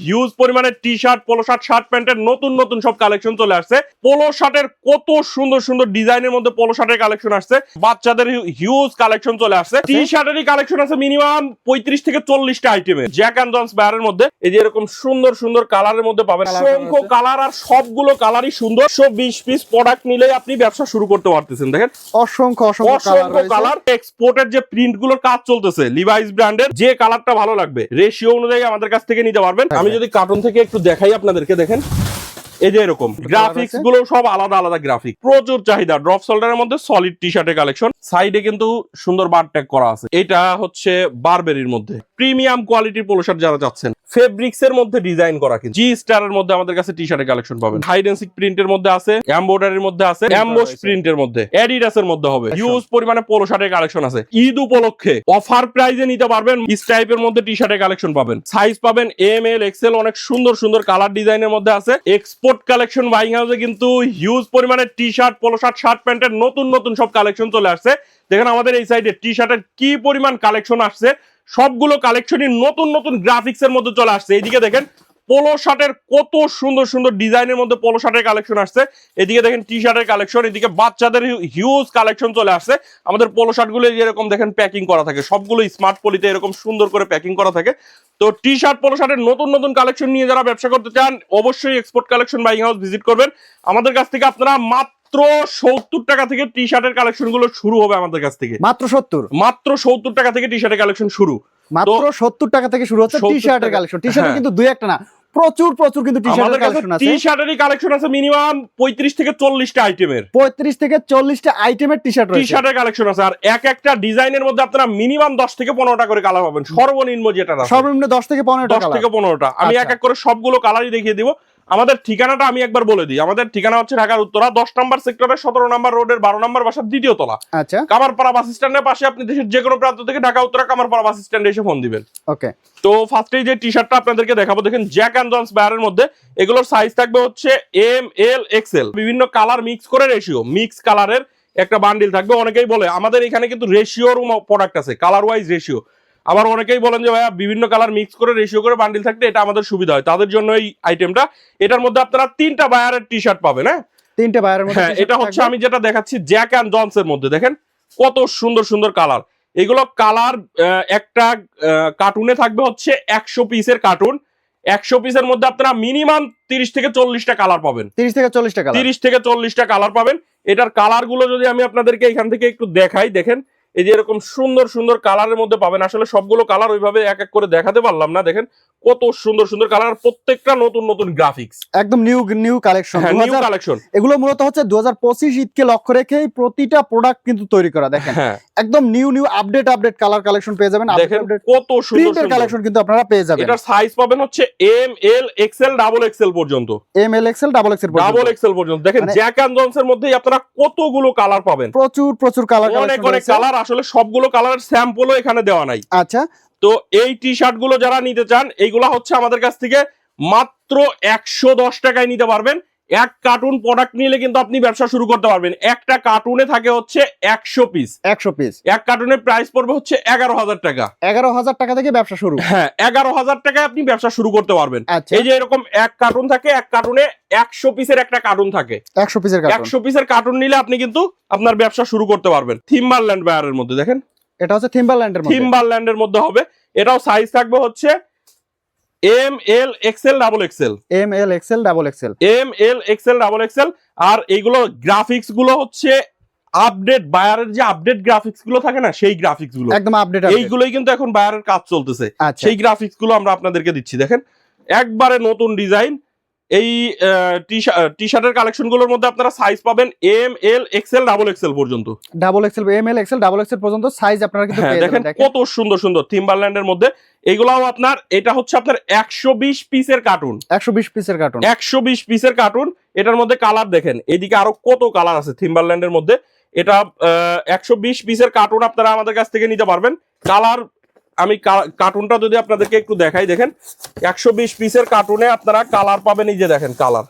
Huge পরিমাণে T shirt polo shirt shirt প্যান্টের নতুন নতুন সব কালেকশন চলে আসছে। পোলো শার্টের কত সুন্দর সুন্দর ডিজাইনের মধ্যে পোলো শার্টের কালেকশন আসছে। বাচ্চাদের হিউজ কালেকশন চলে আসছে। টি শার্টেরই কালেকশন আছে মিনিমাম পঁয়ত্রিশ থেকে চল্লিশটা আইটেমের জ্যাক অ্যান্ড জন্স ব্যারের মধ্যে। এই যে এরকম সুন্দর সুন্দর কালারের মধ্যে পাবেন। অসংখ্য কালার আর সবগুলো কালারই সুন্দর। সব বিশ পিস প্রোডাক্ট নিলেই আপনি ব্যবসা শুরু করতে পারতেছেন। দেখেন। অসংখ্য অসংখ্য কালার এক্সপোর্টের যে প্রিন্টগুলোর কাজ চলতেছে লিভাইস ব্র্যান্ডের যে কালারটা ভালো লাগবে রেশিও অনুযায়ী আমাদের কাছ থেকে নিতে পারবেন। আমি যদি কার্টুন থেকে একটু দেখাই আপনাদেরকে দেখেন। এই যে এরকম। গ্রাফিক্সগুলো সব আলাদা আলাদা গ্রাফিক প্রচুর চাহিদা। ড্রপ শোল্ডারের মধ্যে সলিড টি শার্টের কালেকশন সাইডে কিন্তু সুন্দর বার ট্যাগ করা আছে। এটা হচ্ছে বারবেরির মধ্যে। প্রিমিয়াম কোয়ালিটির পোলো শার্ট যারা চাচ্ছেন। ফেব্রিক্স এর মধ্যে ডিজাইন করা কিন্তু। জি স্টার এর মধ্যে আমাদের কাছে টি শার্টের কালেকশন পাবেন। হাইডেন্সিক প্রিন্টের মধ্যে আছে এমব্রয়ডারির মধ্যে আছে এমবোস। প্রিন্টের মধ্যে। অ্যাডিডাস এর মধ্যে হবে। হিউজ পরিমাণে পোলো শার্টের কালেকশন আছে। ঈদ উপলক্ষে অফার প্রাইজে নিতে পারবেন ইস টাইপের মধ্যে টি শার্টের কালেকশন পাবেন। সাইজ পাবেন এম এল এক্সেল অনেক সুন্দর সুন্দর কালার ডিজাইনের মধ্যে আছে। এক্সপোর্ট কালেকশন বাইং হাউসে কিন্তু হিউজ পরিমাণে T shirt polo shirt shirt প্যান্টের নতুন নতুন সব কালেকশন চলে আসছে। দেখেন আমাদের এই সাইডে টি শার্টের কি পরিমাণ কালেকশন আসছে। সবগুলো কালেকশনই নতুন নতুন গ্রাফিক্স এর মধ্যে চলে আসছে। এইদিকে দেখেন পোলো শার্টের কত সুন্দর সুন্দর ডিজাইনের মধ্যে পোলো শার্টের কালেকশন আসছে। এদিকে দেখেন টি শার্টের কালেকশন এদিকে বাচ্চাদের হিউজ কালেকশন চলে আসছে। আমাদের পোলো শার্টগুলো যেরকম দেখেন প্যাকিং করা থাকে সবগুলো স্মার্ট পলিতে এরকম সুন্দর করে প্যাকিং করা থাকে। তো টি শার্ট পোলো শার্টের নতুন নতুন কালেকশন নিয়ে যারা ব্যবসা করতে চান অবশ্যই export collection buying house visit করবেন। আমাদের কাছ থেকে আপনারা মাত্র সত্তর টাকা থেকে টি শার্টের কালেকশনগুলো শুরু হবে আমাদের কাছ থেকে। মাত্র সত্তর? মাত্র সত্তর টাকা থেকে টি শার্টের কালেকশন শুরু। মাত্র সত্তর টাকা থেকে শুরু হচ্ছে টি শার্টের টাকা। কালেকশন টি শার্টের হ্যাঁ। কিন্তু দুই একটা না প্রচুর প্রচুর কিন্তু টি শার্টের কালেকশন আছে। টি শার্টেরই কালেকশন আছে মিনিমাম পঁয়ত্রিশ থেকে চল্লিশটা আইটেমের পঁয়ত্রিশ থেকে চল্লিশটা আইটেমের টি শার্ট টি শার্টের কালেকশন আছে। আর এক একটা ডিজাইনের মধ্যে আপনারা মিনিমাম দশ থেকে পনেরোটা করে কালার পাবেন। সর্বনিম্ন যেটা আছে। সর্বনিম্ন দশ থেকে পনেরো দশ টাকা থেকে পনেরোটা। আমি আচ্ছা। এক এক করে সবগুলো কালারই দেখিয়ে দিব। আমাদের ঠিকানাটা আমি একবার বলে দিই। আমাদের ঠিকানা হচ্ছে ঢাকার উত্তরা দশ নম্বর সেক্টরের সতেরো নম্বর রোডের বারো নম্বর বাসার দ্বিতীয় তলা। আচ্ছা। কামারপাড়া বাস স্ট্যান্ডের পাশে আপনি দেশের যে কোনো প্রান্ত থেকে ঢাকা উত্তরা কামারপাড়া বাস স্ট্যান্ডে এসে ফোন দিবেন। ওকে। তো ফার্স্টেই যে টি শার্টটা আপনাদেরকে দেখাবো দেখেন জ্যাক অ্যান্ড জন্স ব্যারের মধ্যে এগুলোর সাইজ থাকবে হচ্ছে এম এল এক্সেল বিভিন্ন কালার মিক্স করে রেশিও মিক্স কালারের একটা বান্ডিল থাকবে। অনেকেই বলে আমাদের এখানে কিন্তু রেশিওর প্রোডাক্ট আছে কালার ওয়াইজ রেশিও আবার অনেকেই বলেন যে ভাইয়া বিভিন্ন কালার মিক্স করে রেশিও করে বান্ডিল থাকলে এটা আমাদের সুবিধা হয়। তাদের জন্য এই আইটেমটা এটার মধ্যে আপনারা তিনটা বায়ারের টি শার্ট পাবেন হ্যাঁ? তিনটে বাইরের মধ্যে হ্যাঁ এটা হচ্ছে আমি যেটা দেখাচ্ছি জ্যাক অ্যান্ড জনসের মধ্যে। দেখেন কত সুন্দর সুন্দর কালার এগুলো কালার একটা কার্টুনে থাকবে হচ্ছে একশো পিসের কার্টুন একশো পিসের মধ্যে আপনারা মিনিমাম তিরিশ থেকে চল্লিশটা কালার পাবেন। তিরিশ থেকে চল্লিশ টাকা তিরিশ থেকে চল্লিশটা কালার পাবেন। এটার কালারগুলো যদি আমি আপনাদেরকে এখান থেকে একটু দেখাই দেখেন এই যে এরকম সুন্দর সুন্দর কালারের মধ্যে পাবেন। আসলে সবগুলো কালার ওইভাবে এক এক করে দেখাতে পারলাম না দেখেন। কত সুন্দর সুন্দর কালার প্রত্যেকটা নতুন নতুন গ্রাফিক্স একদম new new collection new collection এগুলো মূলত হচ্ছে দু হাজার পঁচিশ ঈদকে লক্ষ্য রেখেই প্রতিটা প্রোডাক্ট কিন্তু তৈরি করা দেখেন। হ্যাঁ। একদম new new update update colour collection পেয়ে যাবেন। দেখেন কত সুন্দর প্রিন্টের সুন্দর। কালেকশন কিন্তু আপনারা পেয়ে যাবেন। এটার সাইজ পাবেন হচ্ছে M L XL double XL পর্যন্ত। M L XL double XL double XL পর্যন্ত। দেখেন জ্যাক অ্যান্ড জনসের মধ্যেই আপনারা কতগুলো কালার পাবেন। প্রচুর প্রচুর কালার অনেক অনেক কালার আসলে সবগুলো কালারের স্যাম্পলও এখানে দেওয়া নাই। আচ্ছা। তো এই টি শার্টগুলো যারা নিতে চান এইগুলা হচ্ছে আমাদের কাছ থেকে মাত্র একশো দশ টাকায় নিতে পারবেন। এক কার্টুন প্রোডাক্ট নিলে কিন্তু আপনি ব্যবসা শুরু করতে পারবেন। একটা কার্টুনে থাকে হচ্ছে একশো পিস একশো পিস এক কার্টুনের প্রাইস পড়বে হচ্ছে এগারো হাজার টাকা। এগারো হাজার টাকা থেকে ব্যবসা শুরু। হ্যাঁ এগারো হাজার টাকায় আপনি ব্যবসা শুরু করতে পারবেন। আচ্ছা। এই যে এরকম এক কার্টুন থাকে এক কার্টুনে একশো পিসের একটা কার্টুন থাকে। একশো পিসের একশো পিসের কার্টুন নিলে আপনি কিন্তু আপনার ব্যবসা শুরু করতে পারবেন। থিম্বারল্যান্ড বায়ারের মধ্যে দেখেন? এটা হচ্ছে থিম্বারল্যান্ডের থিম্বারল্যান্ডের মধ্যে হবে। এটাও সাইজ থাকবে হচ্ছে M L XL double XL M L XL double XL M L XL double XL আর এইগুলো গ্রাফিক্সগুলো হচ্ছে আপডেট বায়ারের যে আপডেট গ্রাফিক্সগুলো থাকে না সেই গ্রাফিক্সগুলো। একদম আপডেট এইগুলোই কিন্তু এখন বায়ারের কাজ চলতেছে। আচ্ছা। সেই গ্রাফিক্সগুলো আমরা আপনাদেরকে দিচ্ছি দেখেন। একবারে নতুন ডিজাইন এই টি শার্টের কালেকশনগুলোর মধ্যে আপনারা সাইজ পাবেন M L XL double XL পর্যন্ত। Double XL M L XL double XL পর্যন্ত সাইজ আপনারা কিন্তু হ্যাঁ দেখেন দেখেন। কত সুন্দর সুন্দর থিম্বারল্যান্ডের মধ্যে। এগুলাও আপনার এটা হচ্ছে আপনার একশো বিশ পিসের কার্টুন একশো বিশ পিসের কার্টুন একশো বিশ পিসের কার্টুন এটার মধ্যে কালার দেখেন এদিকে আরও কত কালার আছে থিম্বারল্যান্ডের মধ্যে। এটা একশো বিশ পিসের কার্টুন আপনারা আমাদের কাছ থেকে নিতে পারবেন। কালার আমি কার্টুনটা যদি আপনাদেরকে একটু দেখাই দেখেন একশো বিশ পিসের কার্টুনে আপনারা কালার পাবেন এই যে দেখেন কালার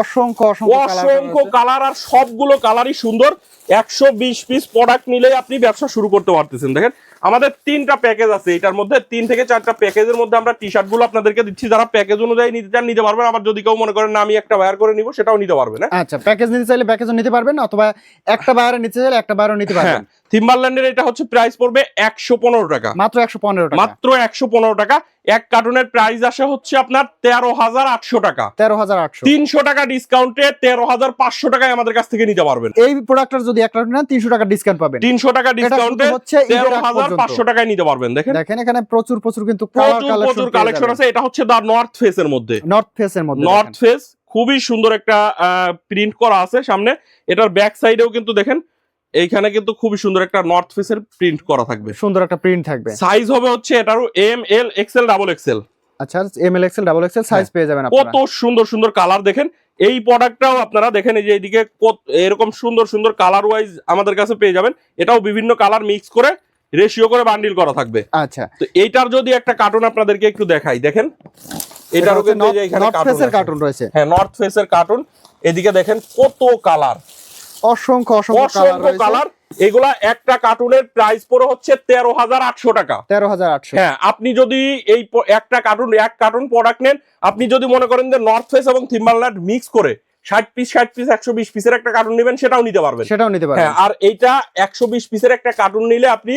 অসংখ্য অসংখ্য কালার আর সবগুলো কালারই সুন্দর। একশো বিশ পিস প্রোডাক্ট নিলেই আপনি ব্যবসা শুরু করতে পারতেছেন। দেখেন আমাদের তিনটা প্যাকেজ আছে। এটার মধ্যে তিন থেকে চারটা প্যাকেজের মধ্যে আমরা টি শার্টগুলো আপনাদেরকে দিচ্ছি। যারা প্যাকেজ অনুযায়ী নিতে চান নিতে পারবেন। আবার যদি কেউ মনে করেন না আমি একটা বায়ার করে নিব সেটাও নিতে পারবেন হ্যাঁ? আচ্ছা প্যাকেজ নিতে চাইলে প্যাকেজও নিতে পারবেন অথবা একটা বাইরে নিতে চাইলে একটা বাইরেও নিতে হ্যাঁ। পারবেন। থিম্বারল্যান্ডের এটা হচ্ছে প্রাইস পড়বে একশো পনেরো টাকা। মাত্র একশো পনেরো টাকা। মাত্র একশো পনেরো টাকা। এক কার্টুনের প্রাইস আসে হচ্ছে আপনার তেরো হাজার আটশো টাকা। তেরো হাজার আটশো। তিনশো টাকা ডিসকাউন্টে তেরো হাজার পাঁচশো টাকায় আমাদের কাছ থেকে নিতে পারবেন। এই প্রোডাক্টটার যদি একটা নেন তিনশো টাকা ডিসকাউন্ট পাবেন। তিনশো টাকা ডিসকাউন্টে হচ্ছে তেরো হাজার পাঁচশো টাকায় নিতে পারবেন দেখেন। দেখেন এখানে প্রচুর প্রচুর কিন্তু প্রচুর প্রচুর কালেকশন কালেকশন আছে। এটা হচ্ছে দা নর্থ ফেসের মধ্যে। নর্থ ফেসের মধ্যে নর্থ ফেস খুবই সুন্দর একটা প্রিন্ট করা আছে সামনে। এটার ব্যাক সাইডেও কিন্তু দেখেন এইখানে কিন্তু খুবই সুন্দর একটা নর্থ ফেসের প্রিন্ট করা থাকবে। সুন্দর একটা প্রিন্ট থাকবে। সাইজ হবে হচ্ছে এটারও M L XL double XL আচ্ছা M L XL double XL size পেয়ে যাবেন কত সুন্দর সুন্দর কালার দেখেন। এই প্রোডাক্টটাও আপনারা দেখেন এই যে এইদিকে কত- এরকম সুন্দর সুন্দর কালার ওয়াইজ আমাদের কাছে পেয়ে যাবেন। এটাও বিভিন্ন কালার মিক্স করে রেশিও করে বান্ডিল করা থাকবে। আচ্ছা। তো এইটার যদি একটা কার্টুন আপনাদেরকে একটু দেখাই দেখেন। এটারও কিন্তু এই যে এখানে কার্টুন রয়েছে। হ্যাঁ নর্থ ফেসের কার্টুন এদিকে দেখেন কত কালার অসংখ্য অসংখ্য কালার এগুলা একটা কার্টুনের প্রাইস পড়ে হচ্ছে তেরো হাজার আটশো টাকা। তেরো হাজার আটশো। হ্যাঁ আপনি যদি এই একটা কার্টুন এক কার্টুন প্রোডাক্ট নেন আপনি যদি মনে করেন যে নর্থ ফেস এবং থিম্বারল্যান্ড মিক্স করে ষাট পিস ষাট পিস একশো বিশ পিসের একটা কার্টুন নেবেন সেটাও নিতে পারবেন। সেটাও নিতে হ্যাঁ পারবেন আর এইটা একশো বিশ পিসের একটা কার্টুন নিলে আপনি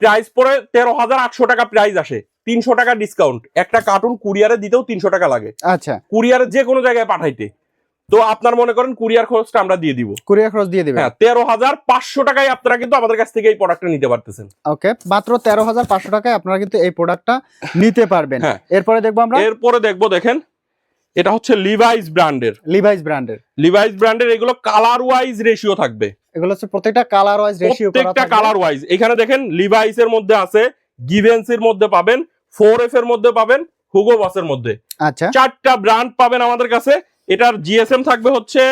প্রাইস পরে তেরো হাজার আটশো টাকা প্রাইস আসে। তিনশো টাকা ডিসকাউন্ট একটা কার্টুন কুরিয়ারে দিতেও তিনশো টাকা লাগে। আচ্ছা। কুরিয়ারে যে কোনো জায়গায় পাঠাইতে। তো আপনার মনে করেন কুরিয়ার খরচটা আমরা দিয়ে দিব। কুরিয়ার খরচ দিয়ে দিবেন। হ্যাঁ তেরো হাজার পাঁচশো টাকায় আপনারা কিন্তু আমাদের কাছ থেকে এই প্রোডাক্টটা নিতে পারতেছেন। ওকে মাত্র তেরো হাজার পাঁচশো টাকায় আপনারা কিন্তু এই প্রোডাক্টটা নিতে পারবেন। হ্যাঁ। এরপরে দেখব আমরা এরপরে দেখব দেখেন এটা হচ্ছে লিভাইস ব্র্যান্ডের লিভাইস ব্র্যান্ডের লিভাইস ব্র্যান্ডের এগুলো কালার ওয়াইজ রেশিও থাকবে। এগুলো হচ্ছে প্রত্যেকটা কালার ওয়াইজ রেশিও প্রত্যেকটা কালার ওয়াইজ এখানে দেখেন লিভাইস এর মধ্যে আছে গিভেন্স এর মধ্যে পাবেন ফোর এফ এর মধ্যে পাবেন হুগো বাসের মধ্যে। আচ্ছা। চারটা ব্র্যান্ড পাবেন আমাদের কাছে। এটার জিএসএম থাকবে হচ্ছে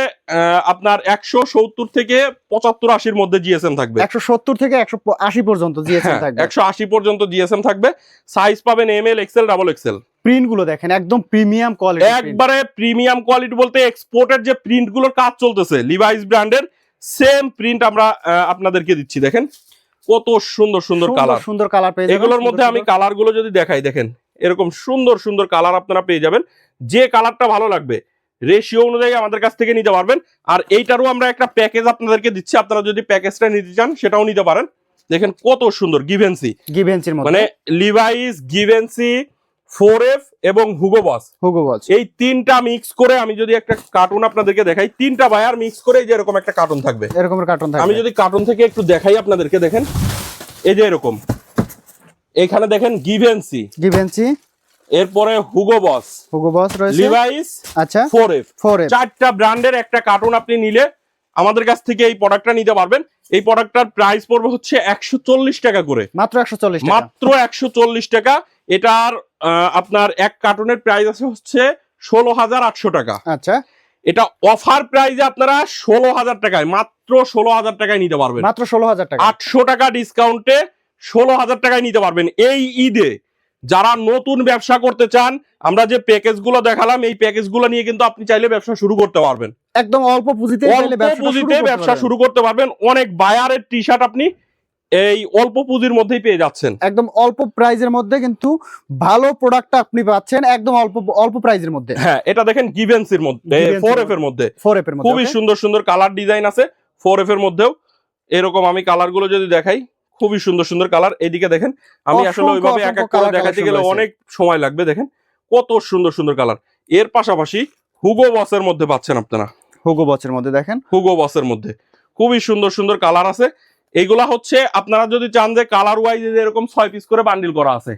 আপনার একশো সত্তর থেকে পঁচাত্তর আশির মধ্যে জিএসএম থাকবে। একশো সত্তর থেকে একশো আশি পর্যন্ত জিএসএম হ্যাঁ, থাকবে। একশো আশি পর্যন্ত জিএসএম থাকবে। সাইজ পাবেন M L XL double XL প্রিন্টগুলো দেখেন একদম প্রিমিয়াম কোয়ালিটি একবারে প্রিমিয়াম কোয়ালিটি বলতে এক্সপোর্টের যে প্রিন্টগুলোর কাজ চলতেছে লিভাইস ব্র্যান্ডের সেম প্রিন্ট আমরা আপনাদেরকে দিচ্ছি দেখেন। কত সুন্দর সুন্দর কালার সুন্দর কালার পেয়ে এগুলোর মধ্যে আমি কালারগুলো যদি দেখাই দেখেন। এরকম সুন্দর সুন্দর কালার আপনারা পেয়ে যাবেন। যে কালারটা ভালো লাগবে রেশিও অনুযায়ী আমাদের কাছ থেকে নিতে পারবেন। আর এইটারও আমরা একটা প্যাকেজ আপনাদেরকে দিচ্ছি। আপনারা যদি প্যাকেজটা নিতে চান সেটাও নিতে পারেন। দেখেন কত সুন্দর গিভেন্সি গিভেন্সির মানে লিভাইস গিভেন্সি ফোর এফ এবং হুগো বস হুগো ওয়াচ এই তিনটা মিক্স করে আমি যদি একটা কার্টুন আপনাদেরকে দেখাই তিনটা বায়ার মিক্স করে যে এরকম একটা কার্টুন থাকবে। এরকমের কার্টুন থাকবে। আমি যদি কার্টুন থেকে একটু দেখাই আপনাদেরকে দেখেন। এই যে এরকম। এখানে দেখেন গিভেন্সি গিভেন্সি এরপরে হুগো বস। হুগো বস রয়েছে। লিভাইস আচ্ছা। ফোর এফ ফোর এফ চারটা ব্র্যান্ডের একটা কার্টুন আপনি নিলে আমাদের কাছ থেকে এই প্রোডাক্টটা নিতে পারবেন। এই প্রোডাক্টটার প্রাইস পড়বে হচ্ছে একশো চল্লিশ টাকা করে। মাত্র একশো চল্লিশ টাকা। মাত্র একশো চল্লিশ টাকা। এটার আপনার এক কার্টুনের প্রাইস আছে হচ্ছে ষোলো হাজার আটশো টাকা। আচ্ছা। এটা অফার প্রাইসে আপনারা ষোলো হাজার টাকায় মাত্র ষোলো হাজার টাকায় নিতে পারবেন। মাত্র ষোলো হাজার টাকা আটশো টাকা ডিসকাউন্টে ষোলো হাজার টাকায় নিতে পারবেন। এই ঈদে যারা নতুন ব্যবসা করতে চান আমরা যে প্যাকেজগুলো দেখালাম এই প্যাকেজগুলো নিয়ে কিন্তু আপনি চাইলে ব্যবসা শুরু করতে পারবেন। একদম অল্প পুঁজিতে অল্প পুঁজিতে ব্যবসা শুরু করতে পারবেন। অনেক বায়ারের টি শার্ট আপনি এই অল্প পুঁজির মধ্যেই পেয়ে যাচ্ছেন। একদম অল্প প্রাইজের মধ্যে কিন্তু ভালো প্রোডাক্টটা আপনি পাচ্ছেন একদম অল্প অল্প প্রাইজের মধ্যে। হ্যাঁ এটা দেখেন গিভেন্সির মধ্যে Givenchy-র ফোর এফ এর মধ্যে। ফোর এফ এর মধ্যে খুবই সুন্দর সুন্দর কালার ডিজাইন আছে ফোর এফ এর মধ্যেও। এরকম আমি কালারগুলো যদি দেখাই খুবই সুন্দর সুন্দর কালার এদিকে দেখেন আমি আসলে ওইভাবে এক এক colour দেখাতে গেলে অনেক সময় লাগবে দেখেন। কত সুন্দর সুন্দর কালারের পাশাপাশি হুগো বসের মধ্যে পাচ্ছেন আপনারা। হুগো বচের মধ্যে দেখেন। হুগো বসের মধ্যে। খুবই সুন্দর সুন্দর কালার আছে। এইগুলা হচ্ছে আপনারা যদি চান যে কালার ওয়াইজ এরকম ছয় পিস করে বান্ডিল করা আছে।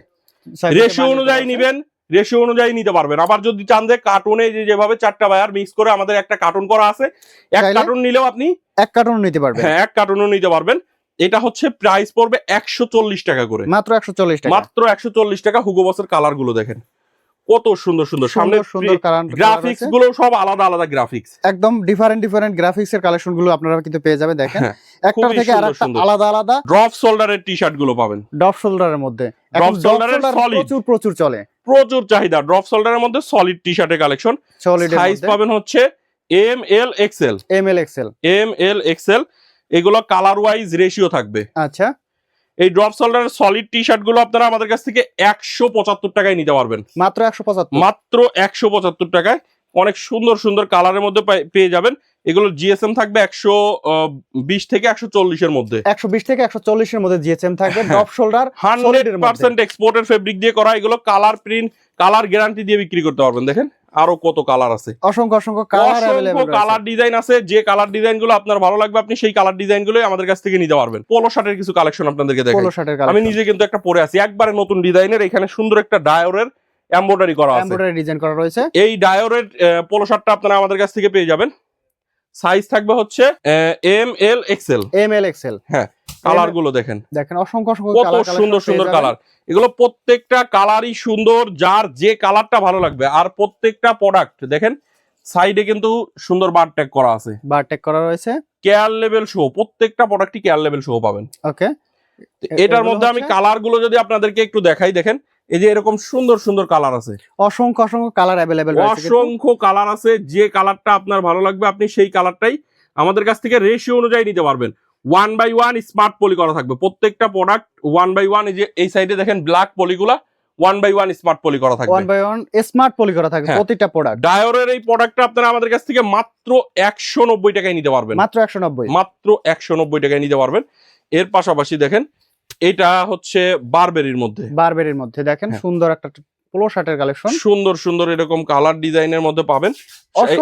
রেশিও অনুযায়ী নিবেন রেশিও অনুযায়ী নিতে পারবেন। আবার যদি চান যে কার্টুনে যে যেভাবে চারটা বায়ার মিক্স করে আমাদের একটা কার্টুন করা আছে এক কার্টুন নিলেও আপনি এক কার্টুন নিতে পারবেন। হ্যাঁ এক কার্টুনও নিতে পারবেন। এটা হচ্ছে প্রাইস পড়বে একশো চল্লিশ টাকা করে। মাত্র একশো চল্লিশ টাকা। মাত্র একশো চল্লিশ টাকা হুগো বসের কালারগুলো দেখেন। কত সুন্দর সুন্দর। সামনে সুন্দর গ্রাফিক্সগুলো সব আলাদা আলাদা গ্রাফিক্স একদম ডিফারেন্ট ডিফারেন্ট গ্রাফিক্স এর কালেকশনগুলো আপনারা কিন্তু পেয়ে যাবেন দেখেন। হ্যাঁ, একটা থেকে আরেকটা আলাদা আলাদা। ড্রপ শোল্ডারের টি শার্টগুলো পাবেন। ডপ শোল্ডারের মধ্যে। Drop এর shoulder প্রচুর প্রচুর চলে। প্রচুর চাহিদা। ড্রপ শোল্ডারের মধ্যে সলিড টি শার্টের কালেকশন সলিড সাইজ পাবেন হচ্ছে M L XL M L XL M L XL এগুলো কালার ওয়াইজ রেশিও থাকবে। আচ্ছা। এই ড্রপ শোল্ডারের সলিড টি শার্টগুলো আপনারা আমাদের কাছ থেকে একশো পঁচাত্তর টাকায় নিতে পারবেন। মাত্র একশো পঁচাত্তর। মাত্র একশো পঁচাত্তর টাকায় অনেক সুন্দর সুন্দর কালারের মধ্যে পেয়ে যাবেন। এগুলো জিএসএম থাকবে একশো বিশ থেকে একশো চল্লিশের মধ্যে। একশো বিশ থেকে একশো চল্লিশের মধ্যে জিএসএম থাকবে। Drop shoulder hundred. পার্সেন্ট এক্সপোর্টের ফেব্রিক দিয়ে করা এগুলো কালার প্রিন্ট কালার গ্যারান্টি দিয়ে বিক্রি করতে পারবেন দেখেন। আরও কত কালার আছে? অসংখ্য অসংখ্য কালার অসংখ্য কালার ডিজাইন আছে যে কালার ডিজাইনগুলো আপনার ভালো লাগবে আপনি সেই কালার ডিজাইন গুলোই আমাদের কাছ থেকে নিতে পারবেন। পোলো শার্টের কিছু কালেকশন আপনাদেরকে দেখাই। পোলো শার্টের আমি নিজে কিন্তু একটা পরে আছি একবারে নতুন ডিজাইনের এখানে সুন্দর একটা ডায়োরের এমব্রয়ডারি করা আছে। এমব্রয়ডারি ডিজাইন করা রয়েছে। এই ডায়োরের পোলো শার্টটা আপনারা আমাদের কাছ থেকে পেয়ে যাবেন। সাইজ থাকবে হচ্ছে M L XL M L XL কালারগুলো দেখেন। দেখেন অসংখ্য অসংখ্য কত সুন্দর সুন্দর কালার এগুলো প্রত্যেকটা কালারই সুন্দর যার যে কালারটা ভালো লাগবে। আর প্রত্যেকটা প্রোডাক্ট দেখেন সাইডে কিন্তু সুন্দর বার ট্যাগ করা আছে। বার টেক করা রয়েছে। কেয়ার লেভেল শো প্রত্যেকটা প্রোডাক্টই কেয়ার লেভেল শো পাবেন। ওকে এটার মধ্যে আমি কালারগুলো যদি আপনাদেরকে একটু দেখাই দেখেন এই যে এরকম সুন্দর সুন্দর কালার আছে। অসংখ্য অসংখ্য কালার অ্যাভেলেবেল অসংখ্য কালার আছে যে কালারটা আপনার ভালো লাগবে আপনি সেই কালারটাই আমাদের কাছ থেকে রেশিও অনুযায়ী নিতে পারবেন। One by one smart poly করা থাকবে। প্রত্যেকটা প্রোডাক্ট ওয়ান বাই ওয়ান এই যে এই সাইডে দেখেন black পলিগুলা one by one smart poly করা থাকবে। One by one smart poly করা থাকবে হ্যাঁ। প্রতিটা প্রোডাক্ট ডায়োরের এই প্রোডাক্টটা আপনারা আমাদের কাছ থেকে মাত্র একশো নব্বই টাকায় নিতে পারবেন। মাত্র একশো নব্বই। মাত্র একশো নব্বই টাকায় নিতে পারবেন। এর পাশাপাশি দেখেন এটা হচ্ছে বারবেরির মধ্যে। বারবেরির মধ্যে। দেখেন হ্যাঁ। সুন্দর একটা পোলো শার্টের কালেকশন সুন্দর সুন্দর এরকম কালার ডিজাইনের মধ্যে পাবেন।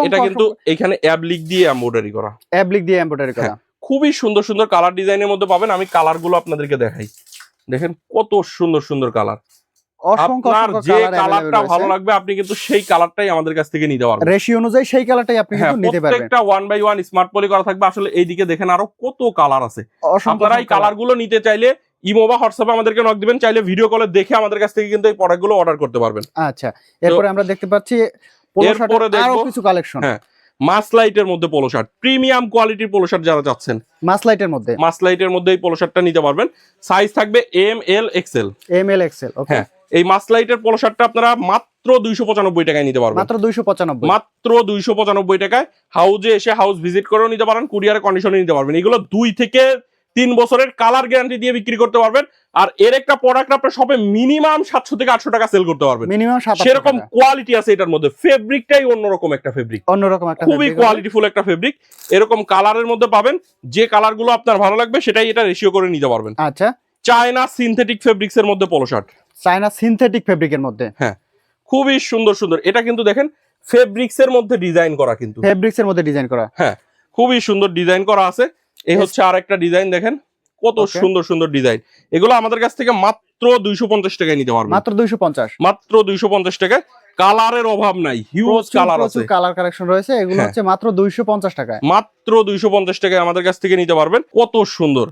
এটা কিন্তু এখানে অ্যাবলিক দিয়ে এমব্রয়ডারি করা। অ্যাবলিক দিয়ে এমব্রয়ডারি করা। খুবই সুন্দর সুন্দর কালার ডিজাইনের মধ্যে পাবেন। আমি কালারগুলো আপনাদেরকে দেখাই। দেখেন কত সুন্দর সুন্দর কালার আপনার যে কালারটা ভালো লাগবে আপনি কিন্তু সেই কালারটাই আমাদের কাছ থেকে নিতে পারবেন। রেশিও অনুযায়ী সেই কালারটাই আপনি হ্যাঁ কিন্তু নিতে পারবেন। প্রত্যেকটা ওয়ান বাই স্মার্ট পলি করা থাকবে। আসলে এইদিকে দেখেন আরও কত কালার আছে। আপনারা এই নিতে চাইলে ইমো বা হোয়াটসঅ্যাপে আমাদেরকে নক দিবেন। চাইলে ভিডিও কলে দেখে আমাদের কাছ থেকে কিন্তু এই অর্ডার করতে পারবেন। আচ্ছা এরপরে আমরা দেখতে পাচ্ছি এরপরে শার্টের দেখবো- কিছু কালেকশন হ্যাঁ। মাসলাইটের মধ্যে পোলো শার্ট প্রিমিয়াম কোয়ালিটির পোলো শার্ট যারা চাচ্ছেন। মাসলাইটের মধ্যে। মাসলাইটের মধ্যে এই পোলো শার্টটা নিতে পারবেন। সাইজ থাকবে M L XL M L XL okay হ্যাঁ এই মাসলাইটের পোলো শার্টটা আপনারা মাত্র দুইশো পঁচানব্বই টাকায় নিতে পারবেন। মাত্র দুইশো পঁচানব্বই। মাত্র দুইশো পঁচানব্বই টাকায় হাউজে এসে হাউস ভিজিট করেও নিতে পারেন কুরিয়ার কন্ডিশনে নিতে পারবেন। এগুলো দুই থেকে তিন বছরের কালার গ্যারান্টি দিয়ে বিক্রি করতে পারবেন। আর এর একটা প্রোডাক্ট আপনার শপে মিনিমাম সাতশো থেকে আটশো টাকা সেল করতে পারবেন। মিনিমাম সেরকম কোয়ালিটি আছে এটার মধ্যে। ফেব্রিকটাই অন্যরকম একটা ফেব্রিক অন্যরকম একটা খুবই। কোয়ালিটিফুল একটা ফেব্রিক এরকম কালারের মধ্যে পাবেন। যে কালারগুলো আপনার ভালো লাগবে সেটাই এটা রেশিও করে নিতে পারবেন। আচ্ছা। চায়না সিনথেটিক ফেব্রিক্স এর মধ্যে পোলো শার্ট চায়না সিনথেটিক ফেব্রিকের মধ্যে। হ্যাঁ। খুবই সুন্দর সুন্দর। এটা কিন্তু দেখেন ফেব্রিক্স এর মধ্যে ডিজাইন করা কিন্তু। ফেব্রিক্স এর মধ্যে ডিজাইন করা। হ্যাঁ। খুবই সুন্দর ডিজাইন করা আছে। এই হচ্ছে আর একটা ডিজাইন দেখেন। কত সুন্দর সুন্দর ডিজাইন এগুলো আমাদের কাছ থেকে মাত্র দুইশো পঞ্চাশ টাকায় নিতে পারবেন। মাত্র দুইশো পঞ্চাশ। মাত্র দুইশো পঞ্চাশ টাকায়। কালারের অভাব নাই। হিউজ কালার আছে। কালার কালেকশন রয়েছে। এগুলো হ্যাঁ। হচ্ছে মাত্র দুইশো পঞ্চাশ টাকায়। মাত্র দুইশো পঞ্চাশ টাকায় আমাদের কাছ থেকে নিতে পারবেন। কত সুন্দর।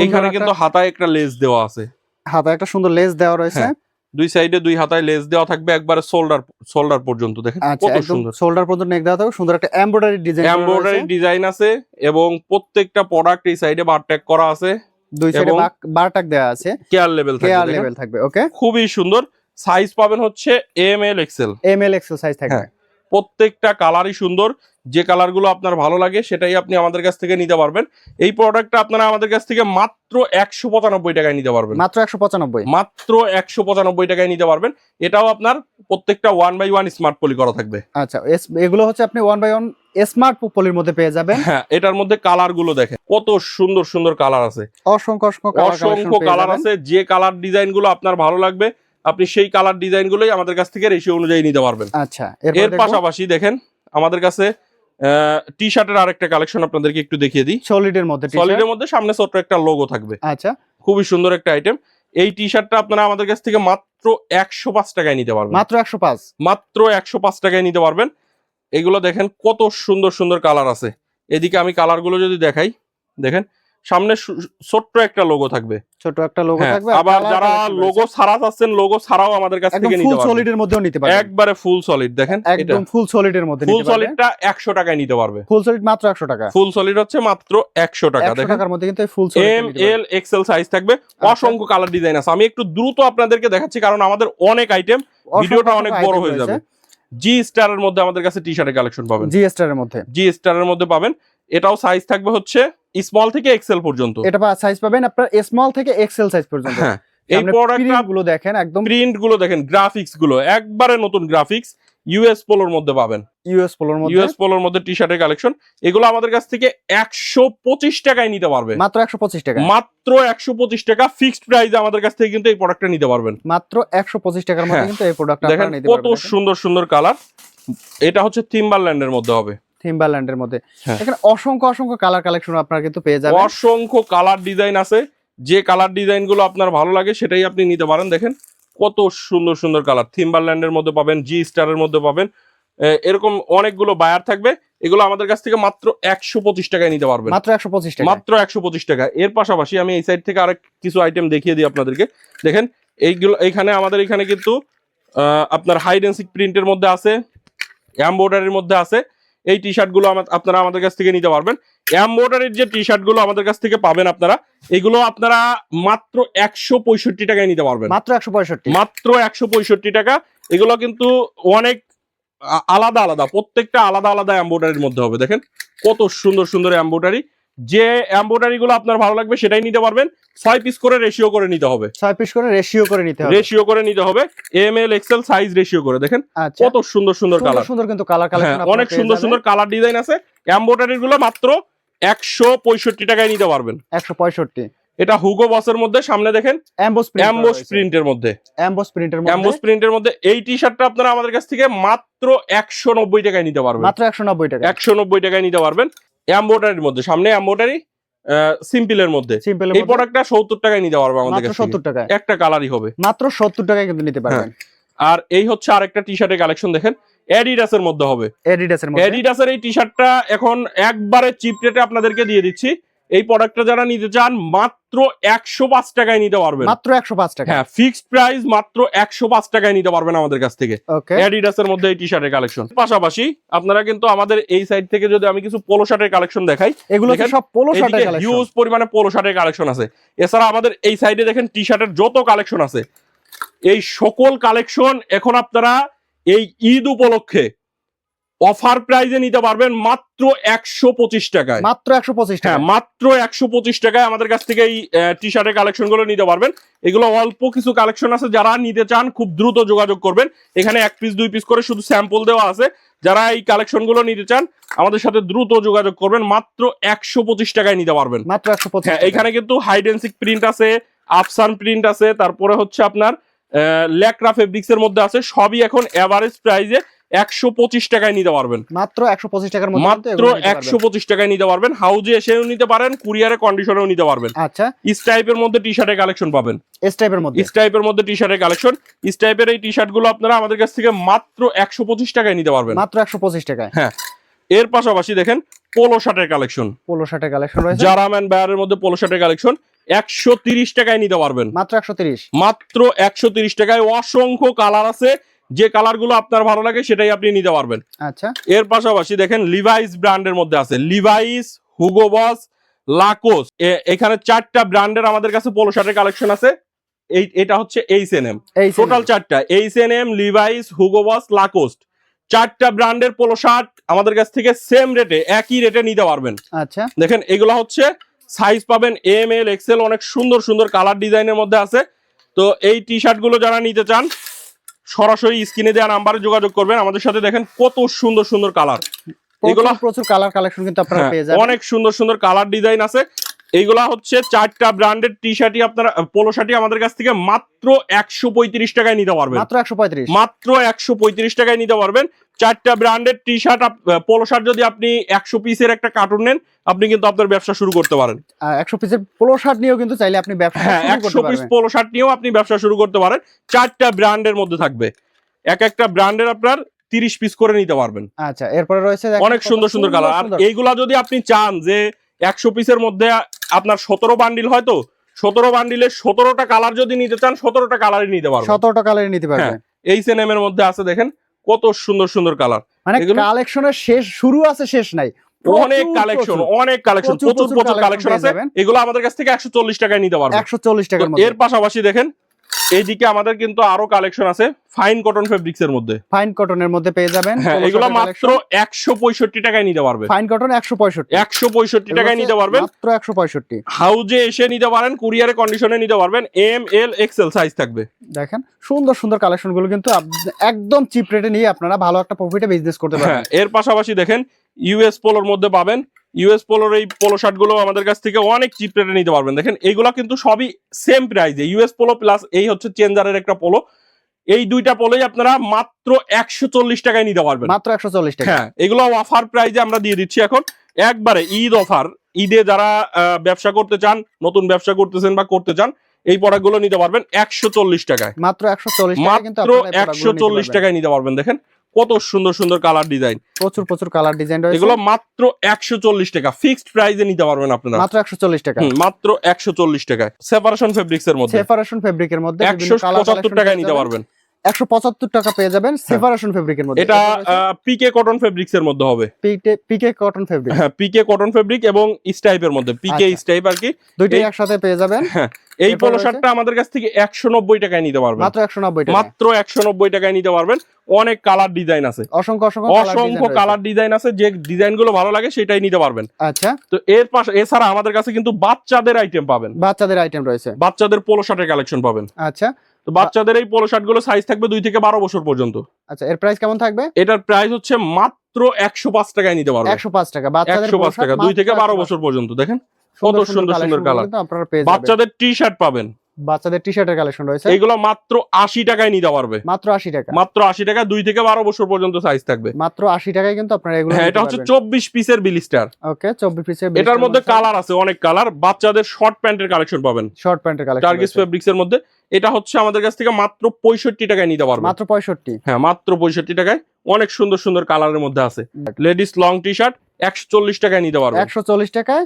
এখানে কিন্তু হাতায় একটা লেস দেওয়া আছে। হাতে একটা সুন্দর লেস দেওয়া রয়েছে। হ্যাঁ, দুই সাইডে দুই হাতায় লেস দেওয়া থাকবে একবারে শোল্ডার শোল্ডার পর্যন্ত দেখেন আচ্ছা কত সুন্দর। শোল্ডার পর্যন্ত নেক দেওয়া থাকবে সুন্দর একটা এমব্রয়ডারি ডিজাইন এমব্রয়ডারি ডিজাইন আছে এবং প্রত্যেকটা প্রোডাক্ট এই সাইডে বার ট্যাগ করা আছে দুই সাইডে বার ট্যাগ দেওয়া আছে। কেয়ার লেভেল থাকবে কেয়ার লেভেল থাকবে ওকে খুবই সুন্দর। সাইজ পাবেন হচ্ছে M L XL M L XL size থাকবে। হ্যাঁ। প্রত্যেকটা কালারই সুন্দর। যে কালারগুলো আপনার ভালো লাগে সেটাই আপনি আমাদের কাছ থেকে নিতে পারবেন। এই প্রোডাক্টটা আপনারা আমাদের কাছ থেকে মাত্র একশো পঁচানব্বই টাকায় নিতে পারবেন। মাত্র একশো পঁচানব্বই? মাত্র একশো পঁচানব্বই টাকায় নিতে পারবেন। এটাও আপনার প্রত্যেকটা one by one smart poly করা থাকবে। আচ্ছা এগুলো হচ্ছে আপনি ওয়ান বাই ওয়ান স্মার্ট পলির মধ্যে পেয়ে যাবেন। হ্যাঁ এটার মধ্যে কালারগুলো দেখেন। কত সুন্দর সুন্দর কালার আছে। অসংখ্য অসংখ্য কালার আছে। যে কালার ডিজাইনগুলো আপনার ভালো লাগবে আপনি সেই কালার ডিজাইন গুলোই আমাদের কাছ থেকে রেশিও অনুযায়ী নিতে পারবেন। আচ্ছা এর পাশাপাশি পাশাপাশি দেখেন আমাদের কাছে টি শার্টের আরেকটা কালেকশন আপনাদেরকে একটু দেখিয়ে দিই। সলিডের মধ্যে সলিডের মধ্যে সামনে ছোট্ট একটা লোগো থাকবে। আচ্ছা। খুবই সুন্দর একটা আইটেম এই টি শার্টটা আপনারা আমাদের কাছ থেকে মাত্র একশো পাঁচ টাকায় নিতে পারবেন। মাত্র একশো পাঁচ? মাত্র একশো পাঁচ টাকায় নিতে পারবেন। এগুলো দেখেন কত সুন্দর সুন্দর কালার আছে। এদিকে আমি কালারগুলো যদি দেখাই দেখেন সামনে ছোট্ট একটা লোগো থাকবে। ছোট একটা লোগো হ্যাঁ, থাকবে আবার যারা লোগো ছাড়া চাচ্ছেন লোগো ছাড়াও আমাদের কাছ থেকে ফুল নিতে পারবেন সলিডের মধ্যেও নিতে পারবেন একবারে ফুল সলিড দেখেন একদম ফুল সলিডের মধ্যে ফুল সলিডটা একশো টাকায় নিতে পারবে। ফুল সলিড মাত্র একশো টাকা। ফুল সলিড হচ্ছে মাত্র একশো টাকা একশো দেখেন। টাকার মধ্যে কিন্তু full solid M L XL size থাকবে। অসংখ্য কালার ডিজাইন আছে। আমি একটু দ্রুত আপনাদেরকে দেখাচ্ছি কারণ আমাদের অনেক আইটেম ভিডিওটা অনেক বড় হয়ে যাবে। জি স্টারের মধ্যে আমাদের কাছে টি শার্টের কালেকশন পাবেন। জি স্টারের মধ্যে। জি স্টারের মধ্যে পাবেন। এটাও সাইজ থাকবে হচ্ছে স্মল থেকে এক্সেল পর্যন্ত। এটা সাইজ পাবেন আপনার স্মল থেকে এক্সেল সাইজ পর্যন্ত। হ্যাঁ এই প্রোডাক্টটা গুলো দেখেন একদম প্রিন্টগুলো দেখেন গ্রাফিক্সগুলো একবারে নতুন গ্রাফিক্স ইউএস পোলোর মধ্যে পাবেন। ইউএস পোলোর মধ্যে। ইউএস পোলোর মধ্যে টি শার্টের কালেকশন এগুলো আমাদের কাছ থেকে একশো পঁচিশ টাকায় নিতে পারবে। মাত্র একশো পঁচিশ টাকা মাত্র একশো পঁচিশ টাকা ফিক্সড প্রাইসে আমাদের কাছ থেকে কিন্তু এই প্রোডাক্টটা নিতে পারবেন। মাত্র একশো পঁচিশ টাকার মধ্যে হ্যাঁ। কিন্তু এই প্রোডাক্ট দেখেন আপনারা নিতে পারবেন। কত সুন্দর সুন্দর কালার এটা হচ্ছে থিম্বারল্যান্ডের মধ্যে হবে। থিম্বারল্যান্ডের মধ্যে। হ্যাঁ। এখানে অসংখ্য অসংখ্য কালার কালেকশন আপনারা কিন্তু পেয়ে যাবেন। অসংখ্য কালার ডিজাইন আছে। যে কালার ডিজাইনগুলো আপনার ভালো লাগে সেটাই আপনি নিতে পারেন। দেখেন কত সুন্দর সুন্দর কালার থিম্বারল্যান্ডের মধ্যে পাবেন জি স্টারের মধ্যে পাবেন। এরকম অনেকগুলো বায়ার থাকবে। এগুলো আমাদের কাছ থেকে মাত্র একশো পঁচিশ টাকায় নিতে পারবেন। মাত্র একশো পঁচিশ টাকা মাত্র একশো পঁচিশ টাকা। এর পাশাপাশি আমি এই সাইড থেকে আরেক কিছু আইটেম দেখিয়ে দিই আপনাদেরকে। দেখেন এইগুলো এইখানে আমাদের এখানে কিন্তু আহ, আপনার হাইডেন্সিক প্রিন্টের মধ্যে আছে এমব্রয়ডারির মধ্যে আছে। এই টি শার্টগুলো আপনারা আমাদের কাছ থেকে নিতে পারবেন। এমব্রয়ডারির যে টি শার্টগুলো আমাদের কাছ থেকে পাবেন আপনারা এগুলো আপনারা মাত্র একশো পঁয়ষট্টি টাকায় নিতে পারবেন। মাত্র একশো পঁয়ষট্টি? মাত্র একশো পঁয়ষট্টি টাকা। এগুলো কিন্তু অনেক আলাদা আলাদা প্রত্যেকটা আলাদা আলাদা এম্বোডারির মধ্যে হবে। দেখেন কত সুন্দর সুন্দর এম্বোডারি যে এম্বোডারি গুলো আপনার ভালো লাগবে সেটাই নিতে পারবেন। ছয় পিস করে রেশিও করে নিতে হবে। ছয় পিস করে রেশিও করে নিতে হবে। রেশিও করে নিতে হবে। M L XL size ratio করে। দেখেন আচ্ছা। কত সুন্দর সুন্দর কালার সুন্দর কিন্তু কালার হ্যাঁ কালেকশন অনেক সুন্দর সুন্দর কালার ডিজাইন আছে। এম্বোডারি গুলো মাত্র একশো পঁয়ষট্টি টাকায় নিতে পারবেন। একশো পঁয়ষট্টি। এটা হুগো বসের মধ্যে সামনে দেখেন অ্যাম্বোস অ্যাম্বোস প্রিন্টের মধ্যে। অ্যাম্বোস প্রিন্টের অ্যাম্বোস মধ্যে। প্রিন্টের মধ্যে এই টি শার্টটা আপনারা আমাদের কাছ থেকে মাত্র একশো নব্বই টাকায় নিতে পারবেন। মাত্র একশো নব্বই টাকা একশো নব্বই টাকায় নিতে পারবেন। এম্বোডারির মধ্যে সামনে এম্বোডারি সিম্পলের মধ্যে। এই প্রোডাক্টটা সত্তর টাকায় নিতে পারবে আমাদের কাছ থেকে। সত্তর টাকায়। একটা কালারই হবে। মাত্র সত্তর টাকায় কিন্তু নিতে পারবেন। আর এই হচ্ছে আরেকটা টি শার্টের কালেকশন দেখেন। অ্যাডিডাসের মধ্যে হবে। এডিডাসের মধ্যে। অ্যাডিডাসের এই টি শার্টটা এখন একবারে চিপ রেটে আপনাদেরকে দিয়ে দিচ্ছি। এই প্রোডাক্টটা যারা নিতে চান মাত্র একশো পাঁচ টাকায় নিতে পারবেন। মাত্র একশো পাঁচ টাকা। হ্যাঁ ফিক্সড প্রাইস মাত্র একশো পাঁচ টাকায় নিতে পারবেন আমাদের কাছ থেকে। ওকে অ্যাডিডাসের মধ্যে এই টি শার্টের কালেকশন পাশাপাশি আপনারা কিন্তু আমাদের এই সাইড থেকে যদি আমি কিছু পোলো শার্টের কালেকশন দেখাই এগুলো সব পোলো শার্টের হিউজ পরিমাণে পোলো শার্টের কালেকশন আছে। এছাড়া আমাদের এই সাইডে দেখেন টি শার্টের যত কালেকশন আছে। এই সকল কালেকশন এখন আপনারা এই ঈদ উপলক্ষে অফার প্রাইজে নিতে পারবেন মাত্র একশো পঁচিশ টাকায়। মাত্র একশো পঁচিশ হ্যাঁ মাত্র একশো পঁচিশ টাকায় আমাদের কাছ থেকে এই টি শার্টের কালেকশনগুলো নিতে পারবেন। এগুলো অল্প কিছু কালেকশন আছে যারা নিতে চান খুব দ্রুত যোগাযোগ করবেন। এখানে এক পিস দুই পিস করে শুধু স্যাম্পল দেওয়া আছে। যারা এই কালেকশনগুলো নিতে চান আমাদের সাথে দ্রুত যোগাযোগ করবেন। মাত্র একশো পঁচিশ টাকায় নিতে পারবেন। মাত্র একশো পঁচিশ হ্যাঁ এখানে কিন্তু হাইডেন্সিক প্রিন্ট আছে আফসান প্রিন্ট আছে তারপরে হচ্ছে আপনার ল্যাকরা ফেব্রিক্স এর মধ্যে আছে। সবই এখন এভারেজ প্রাইজে একশো পঁচিশ টাকায় নিতে পারবেন। মাত্র একশো পঁচিশ টাকার মাত্র একশো পঁচিশ টাকায় নিতে পারবেন। হাউজে এসেও নিতে পারেন কুরিয়ারে কন্ডিশনেও নিতে পারবেন। আচ্ছা। স্টাইপের মধ্যে টি শার্টের কালেকশন পাবেন। এস টাইপের মধ্যে? স্টাইপের মধ্যে টি শার্টের কালেকশন স্টাইপের এই টি শার্টগুলো আপনারা আমাদের কাছ থেকে মাত্র একশো পঁচিশ টাকায় নিতে পারবেন। মাত্র একশো পঁচিশ টাকায়? হ্যাঁ। এর পাশাপাশি দেখেন পোলো শার্টের কালেকশন পোলো শার্টের কালেকশন রয়েছে? জারাম্যান ব্যারের মধ্যে পোলো শার্টের কালেকশন একশো তিরিশ টাকায় নিতে পারবেন। মাত্র একশো তিরিশ? মাত্র একশো তিরিশ টাকায় অসংখ্য কালার আছে। যে কালারগুলো আপনার ভালো লাগে সেটাই আপনি নিতে পারবেন। আচ্ছা। এর পাশাপাশি দেখেন লিভাইস ব্র্যান্ডের মধ্যে আছে। লিভাইস হুগো বস লাকোস এখানে চারটা ব্র্যান্ডের আমাদের কাছে পোলো শার্টের কালেকশন আছে। এই এটা হচ্ছে এইচ এন এম টোটাল চারটা H N M Levi's Hugo Boss Lacoste চারটা ব্র্যান্ডের পোলো শার্ট আমাদের কাছ থেকে সেম রেটে একই রেটে নিতে পারবেন। আচ্ছা। দেখেন এগুলো হচ্ছে সাইজ পাবেন এম এল এক্সেল অনেক সুন্দর সুন্দর কালার ডিজাইনের মধ্যে আছে। তো এই টি শার্টগুলো যারা নিতে চান সরাসরি স্ক্রিনে দেওয়া নাম্বারে যোগাযোগ করবেন। আমাদের সাথে দেখেন কত সুন্দর সুন্দর কালার। এগুলা- প্রচুর কালার কালেকশন কিন্তু আপনারা হ্যাঁ, পেয়ে যাবেন। অনেক সুন্দর সুন্দর কালার ডিজাইন আছে। এইগুলা হচ্ছে চারটা ব্র্যান্ডের টি শার্টই আপনারা পোলো শার্টই আমাদের কাছ থেকে মাত্র একশো পঁয়ত্রিশ টাকায় নিতে পারবেন। মাত্র একশো পঁয়ত্রিশ। মাত্র একশো পঁয়ত্রিশ টাকায় নিতে পারবেন। চারটা ব্র্যান্ডের টি শার্ট পোলো শার্ট যদি আপনি একশো পিসের একটা কার্টুন নেন আপনি কিন্তু আপনার ব্যবসা শুরু করতে পারেন। একশো পিসের পোলো শার্ট নিয়েও কিন্তু চাইলে আপনি ব্যবসা হ্যাঁ একশো পিস পোলো শার্ট নিয়েও আপনি ব্যবসা শুরু করতে পারেন। চারটা ব্র্যান্ডের মধ্যে থাকবে। এক একটা ব্র্যান্ডের আপনার তিরিশ পিস করে নিতে পারবেন। আচ্ছা এরপরে রয়েছে অনেক সুন্দর সুন্দর কালার আর এইগুলা যদি আপনি চান যে একশো পিসের মধ্যে আপনার সতেরো বান্ডিল হয়তো সতেরো বান্ডিলের সতেরোটা কালার যদি নিতে চান সতেরোটা কালারই নিতে পারবেন। সতেরোটা কালারে নিতে পারবেন। হ্যাঁ, এই সেনেম এর মধ্যে আছে দেখেন কত সুন্দর সুন্দর কালার মানে কালেকশনের শেষ শুরু আছে শেষ নাই। অনেক কালেকশন অনেক কালেকশন প্রচুর, প্রচুর কালেকশন আছে। এগুলো আমাদের কাছ থেকে একশো চল্লিশ টাকায় নিতে পারবেন। একশো চল্লিশ মধ্যে। এর পাশাপাশি দেখেন এইদিকে আমাদের কিন্তু আরও কালেকশন আছে ফাইন কটন ফেব্রিক্স এর মধ্যে। ফাইন কটনের মধ্যে পেয়ে যাবেন। হ্যাঁ এগুলো মাত্র একশো পঁয়ষট্টি টাকায় নিতে পারবে। ফাইন কটন একশো পঁয়ষট্টি। একশো পঁয়ষট্টি টাকায় নিতে পারবেন। মাত্র একশো পঁয়ষট্টি। হাউজে এসে নিতে পারেন কুরিয়ারে কন্ডিশনে নিতে পারবেন। এম এল এক্সেল সাইজ থাকবে। দেখেন সুন্দর সুন্দর কালেকশনগুলো কিন্তু একদম চিপ রেটে নিয়ে আপনারা ভালো একটা প্রফিটে বিজনেস করতে হ্যাঁ পারেন এর পাশাপাশি দেখেন ইউএস পোলোর মধ্যে পাবেন। ইউএস পোলোর এই পোলো শার্টগুলো আমাদের কাছ থেকে অনেক চিপ রেটে নিতে পারবেন। দেখেন এগুলা কিন্তু সবই সেম প্রাইসে ইউএস পোলো প্লাস এই হচ্ছে চেঞ্জারের একটা পোলো এই দুইটা পোলোই আপনারা মাত্র একশো চল্লিশ টাকায় নিতে পারবেন। মাত্র একশো চল্লিশ টাকা। হ্যাঁ এগুলো অফার প্রাইজে আমরা দিয়ে দিচ্ছি এখন। একবারে ঈদ অফার ঈদে যারা ব্যবসা করতে চান নতুন ব্যবসা করতেছেন বা করতে চান এই প্রোডাক্টগুলো নিতে পারবেন একশো চল্লিশ টাকায়। মাত্র একশো চল্লিশ মাত্র একশো চল্লিশ টাকায় নিতে পারবেন। দেখেন কত সুন্দর সুন্দর কালার ডিজাইন প্রচুর প্রচুর কালার ডিজাইন রয়েছে। এগুলো মাত্র একশো চল্লিশ টাকা। ফিক্সড প্রাইসে নিতে পারবেন আপনারা। মাত্র একশো চল্লিশ টাকা। হুম, মাত্র একশো চল্লিশ টাকায়। সেপারেশন ফেব্রিক্স এর মধ্যে। সেপারেশন ফেব্রিকের মধ্যে একশো পঁচাত্তর টাকায় নিতে পারবেন। একশো পঁচাত্তর টাকা পেয়ে যাবেন সেপারেশন ফেব্রিকের মধ্যে। এটা পিকে কটন ফেব্রিক্স এর মধ্যে হবে। পিকে কটন ফেব্রিক হ্যাঁ পিকে কটন ফেব্রিক এবং স্টাইপের মধ্যে। পিকে আচ্ছা। স্টাইপ আর কি। দুইটাই একসাথে পেয়ে যাবেন। এই এরপর পোলো শার্টটা আমাদের কাছ থেকে একশো নব্বই টাকায় নিতে পারবেন। মাত্র একশো নব্বই মাত্র একশো নব্বই টাকায় নিতে পারবেন। অনেক কালার ডিজাইন আছে। অসংখ্য অসংখ্য অসংখ্য কালার ডিজাইন আছে। যে ডিজাইনগুলো ভালো লাগে সেটাই নিতে পারবেন। আচ্ছা। তো এর পাশে এছাড়া আমাদের কাছে কিন্তু বাচ্চাদের আইটেম পাবেন। বাচ্চাদের আইটেম রয়েছে। বাচ্চাদের পোলো শার্টের কালেকশন পাবেন। আচ্ছা। তো বাচ্চাদের এই পোলো শার্টগুলো সাইজ থাকবে দুই থেকে বারো বছর পর্যন্ত। আচ্ছা এর প্রাইস কেমন থাকবে? এটার প্রাইস হচ্ছে মাত্র একশো পাঁচ টাকায় নিতে পারবেন একশো পাঁচ টাকা। একশো পাঁচ টাকা দুই থেকে বারো বছর পর্যন্ত দেখেন? কত সুন্দর সুন্দর যাবেন। বাচ্চাদের টি শার্ট পাবেন। বাচ্চাদের টি শার্টের কালেকশন রয়েছে। এইগুলো মাত্র আশি টাকায় নিতে পারবে। মাত্র আশি টাকা। মাত্র আশি টাকা দুই থেকে বারো বছর পর্যন্ত সাইজ থাকবে। মাত্র আশি টাকায় কিন্তু আপনারা এগুলো হ্যাঁ এটা হচ্ছে চব্বিশ পিসের বিলিস্টার ওকে চব্বিশ পিসের এটার মধ্যে কালার আছে অনেক কালার বাচ্চাদের শর্ট প্যান্টের কালেকশন পাবেন। শর্ট প্যান্টের টার্গিস কালেকশন ফেব্রিক্স এর মধ্যে। এটা হচ্ছে আমাদের কাছ থেকে মাত্র পঁয়ষট্টি টাকায় নিতে পারবে। মাত্র পঁয়ষট্টি। হ্যাঁ মাত্র পঁয়ষট্টি টাকায়। অনেক সুন্দর সুন্দর কালারের মধ্যে আছে। লেডিস লং টি শার্ট একশো চল্লিশ টাকায় নিতে পারবে। একশো চল্লিশ টাকায়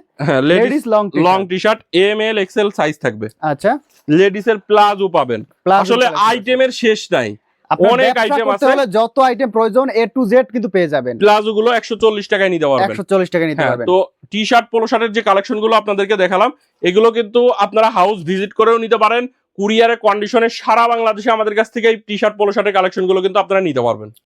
ladies long long T shirt M L XL size থাকবে। আচ্ছা। লেডিস এর প্লাজো পাবেন। আসলে আইটেমের শেষ নাই। অনেক করতে আছে। যত আইটেম প্রয়োজন এ টু জেড কিন্তু পেয়ে যাবেন। প্লাজো গুলো একশো চল্লিশ টাকায় নিতে পারবেন। হ্যাঁ পারবেন। তো টি শার্ট পোলো শার্টের যে কালেকশনগুলো আপনাদেরকে দেখালাম এগুলো কিন্তু আপনারা হাউস ভিজিট করেও নিতে পারেন। কুরিয়ারের কন্ডিশনে সারা বাংলাদেশে আমাদের কাছ থেকে এই টি শার্ট পোলো শার্টের কালেকশনগুলো কিন্তু আপনারা নিতে পারবেন।